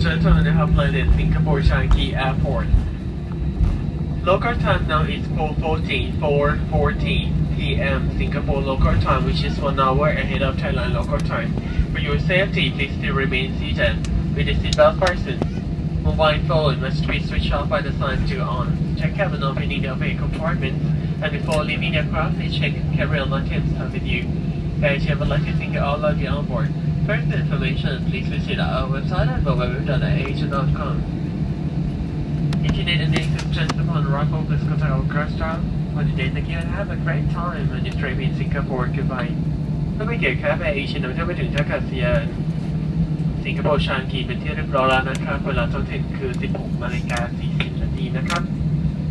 gentlemen, I have landed Singapore Changi Airport. Local time now is 4.14, 4.14 p.m. Singapore local time, which is one hour ahead of Thailand local time. For your safety, please still remain seated with the seatbelt fastened. Mobile phone must be switched off by the sign to on. Check cabin opening the overhead compartments, and before leaving the aircraft, please check carry-on luggage with you. Asia would like to thank all of you on board. Further information, please visit our website at www.asia.com. Internet and assistance upon arrival, please contact our cruise staff. For today, thank you and have a great time on your trip in Singapore. Goodbye. ท่านผู้เกี่ยรติครับแอร์เอเชียนำเที่ยวไปถึงท่าอากาศยานสิงคโปร์ชางกีเป็นที่เรียบร้อยแล้วนะครับ เวลาท้องถิ่นคือ 16นาฬิกา40นาทีนะครับ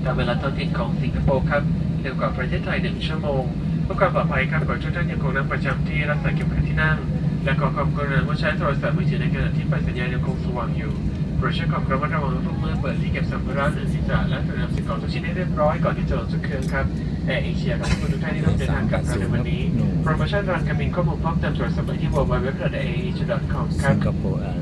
ตามเวลาท้องถิ่นของสิงคโปร์ครับเร็วกว่าประเทศไทย 1 ชั่วโมงเพื่อความปลอดภัยครับขอทุกท่านยังคงนั่งประจำที่รักษาเก็บขัดที่นั่ง และขอความกรุณาว่อใช้โทรศัพท์มือถือในขณะที่ไฟสัญญาณยังคงสว่างอยู่โปรดใช้ความระมัดระวังทุกเมื่อเปิดที่เก็บสัมภาระหรือศีรษะและตรวจนำสิ่งของทุกชิ้นให้เรียบร้อยก่อนที่จะลงจากเครื่องครับแอร์เอเชียขอบคุณทุกท่านที่ร่วมเดินทางกับเราในวันนี้โปรโมชั่นรันการบินข้อมูลเพิ่มเติมตรวจสอบที่ www.air.com ครัสิบงคโปร์แอร์